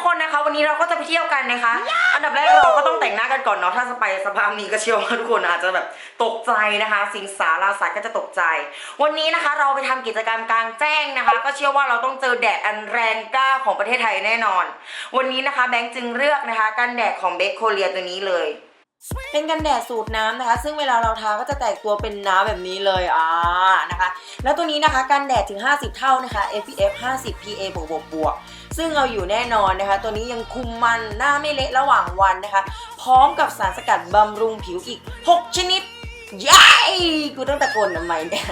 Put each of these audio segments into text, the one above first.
ทุกคนนะคะ วันนี้เราก็จะไปเที่ยวกันนะคะ อันดับแรกเราก็ต้องแต่งหน้ากันก่อนเนาะถ้าจะไปสภาพนี้ก็เชื่อว่าทุกคนอาจจะแบบตกใจนะคะ สิงสาราสัตว์ก็จะตกใจ วันนี้นะคะเราไปทำกิจกรรมกลางแจ้งนะคะ ก็เชื่อว่าเราต้องเจอแดดอันแรงกล้าของประเทศไทยแน่นอน วันนี้นะคะแบงค์จึงเลือกนะคะกันแดดของเบคโคเรียตัวนี้เลย เป็นกันแดดสูตรน้ำนะคะ ซึ่งเวลาเราทาก็จะแตกตัวเป็นน้ำแบบนี้เลยอ่านะคะ แล้วตัวนี้นะคะกันแดดถึง 50 เท่านะคะ SPF 50 PA บวกบวกบวกซึ่งเอาอยู่แน่นอนนะคะ ตัวนี้ยังคุมมันหน้าไม่เละระหว่างวันนะคะ พร้อมกับสารสกัดบำรุงผิวอีก 6 ชนิดย้ายกูต้องตะโกนทำไมเนี่ย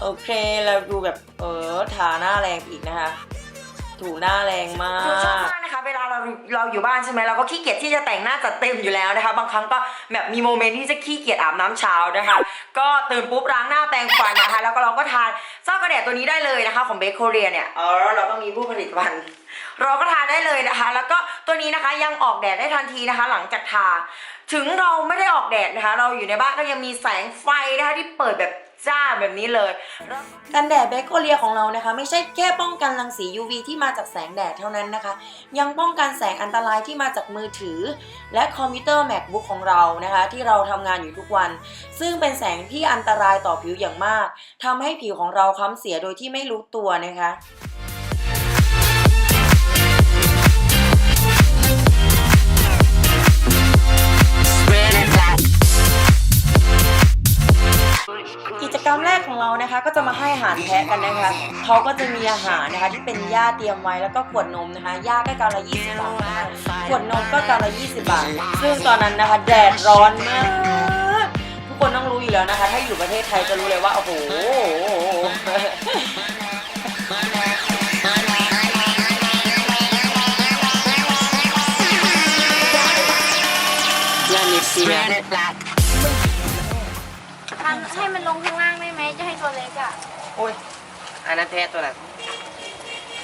โอเคเราดูแบบเออทาหน้าแรงอีกนะคะ ถูหน้าแรงมาก เวลาเราเราอยู่บ้านใช่ไหมเราก็ขี้เกียจที่จะแต่งหน้าจัดเต็มอยู่แล้วนะคะ บางครั้งก็แบบมีโมเมนต์ที่จะขี้เกียจอาบน้ำเช้านะคะ ก็ตื่นปุ๊บล้างหน้าแปรงฟันนะคะ แล้วก็เราก็ทานเจ้ากระแดดตัวนี้ได้เลยนะคะ ของเบคโคเรียเนี่ยเออเราต้องมีผู้ผลิตภัณฑ์เราก็ทานได้เลยนะคะ แล้วก็ตัวนี้นะคะยังออกแดดได้ทันทีนะคะ หลังจากทา ถึงเราไม่ได้ออกแดดนะคะ เราอยู่ในบ้านก็ยังมีแสงไฟนะคะที่เปิดแบบ จ้าแบบนี้เลย กันแดดแบคโคเรียของเรานะคะ ไม่ใช่แค่ป้องกันรังสี UV ที่มาจากแสงแดดเท่านั้นนะคะ ยังป้องกันแสงอันตรายที่มาจากมือถือ และคอมพิวเตอร์ MacBook ของเรานะคะ ที่เราทำงานอยู่ทุกวัน ซึ่งเป็นแสงที่อันตรายต่อผิวอย่างมากทำให้ผิวของเราค้ำเสียโดยที่ไม่รู้ตัวนะคะ นะคะก็จะมาให้อาหารแพะกันนะคะเขาก็จะมีอาหารนะคะที่เป็นหญ้าเตรียมไว้แล้วก็ขวดนมนะคะหญ้าก็กรัมละ20บาทนะคะขวดนมก็กรัมละ20บาท ซึ่งตอนนั้นนะคะแดดร้อนมาก ทุกคนต้องรู้อยู่แล้วนะคะ ถ้าอยู่ประเทศไทยจะรู้เลยว่าโอ้โหยานิเซียทำให้มันลงข้างล่างได้ไหมจะให้ ตัวเล็กอะโอ้ยอันนั้นแท้ตัวนั้น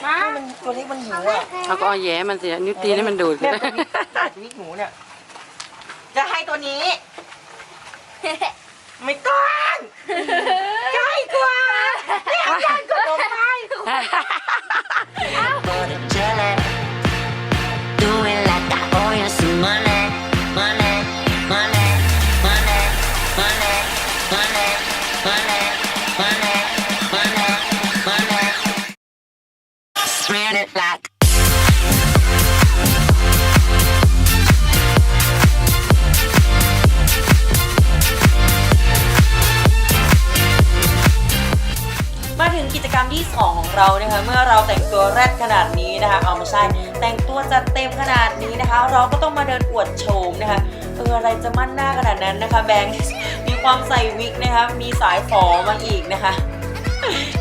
มาให้มันตัวนี้มันหิวอะเขาก็เอาแย้มันเสียนิ้วตีนให้มันดูดเนี่ยตัวนี้ตัวนี้หนูเนี่ย จะให้ตัวนี้ ไม่ต้องใกล้กว่าไม่เอาจานขนมไป Do it like I owe you some money, money, money, money, money, money, money, จกรรมที่ 2 ของเรานะคะเมื่อเราแต่งตัวแรดขนาดนี้นะคะ เอาไม่ใช่ แต่งตัวจัดเต็มขนาดนี้นะคะ เราก็ต้องมาเดินอวดโฉมนะคะเอออะไรจะมั่นหน้าขนาดนั้นนะคะ แบงค์มีความใส่วิกนะคะ มีสายฝอมาอีกนะคะ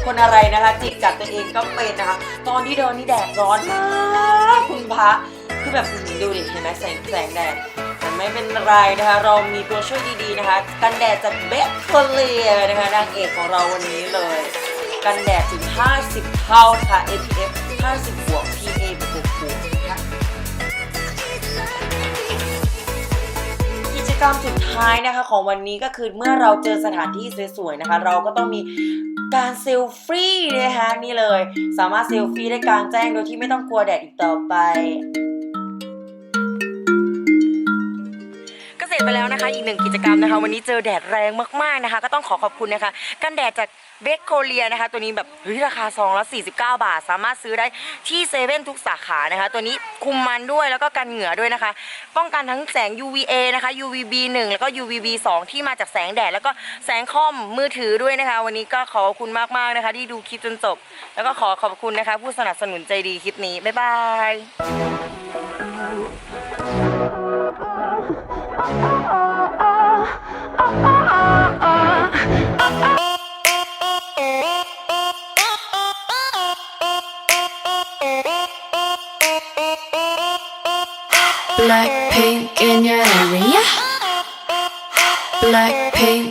คนอะไรนะคะจิกกัดตัวเองก็เป็นนะคะ ตอนที่เดินนี่แดดร้อนมากคุณพระคือแบบดูดิเห็นไหมแสงแสงแดดแต่ไม่เป็นไรนะคะ เรามีตัวช่วยดีๆนะคะ กันแดดจากเบคโคเลียนะคะนางเอกของเราวันนี้เลย กันแดดถึง 50 เท่าค่ะ SPF 50 บวก PA บวกบวกนะคะกิจกรรมสุดท้ายนะคะของวันนี้ก็คือเมื่อเราเจอสถานที่สวยๆนะคะ เราก็ต้องมีการเซลฟี่นะคะนี่เลย สามารถเซลฟี่ได้กลางแจ้งโดยที่ไม่ต้องกลัวแดดอีกต่อไป สร็จไปแล้วนะคะ อีกหนึ่งกิจกรรมนะคะ วันนี้เจอแดดแรงมากๆนะคะ ก็ต้องขอขอบคุณนะคะกันแดดจากเบคโคเลียนะคะ ตัวนี้แบบเฮ้ยราคาซองละ49 บาท สามารถซื้อได้ที่เซเว่นทุกสาขานะคะ ตัวนี้คุมมันด้วยแล้วก็กันเหงื่อด้วยนะคะ ป้องกันทั้งแสง UVA นะคะ UVB 1 แล้วก็ UVB 2 ที่มาจากแสงแดด แล้วก็แสงคอมมือถือด้วยนะคะ วันนี้ก็ขอบคุณมากๆนะคะ ที่ดูคลิปจนจบ แล้วก็ขอขอบคุณนะคะ ผู้สนับสนุนใจดีคลิปนี้บ๊ายบาย Black pink in your area. Black pink.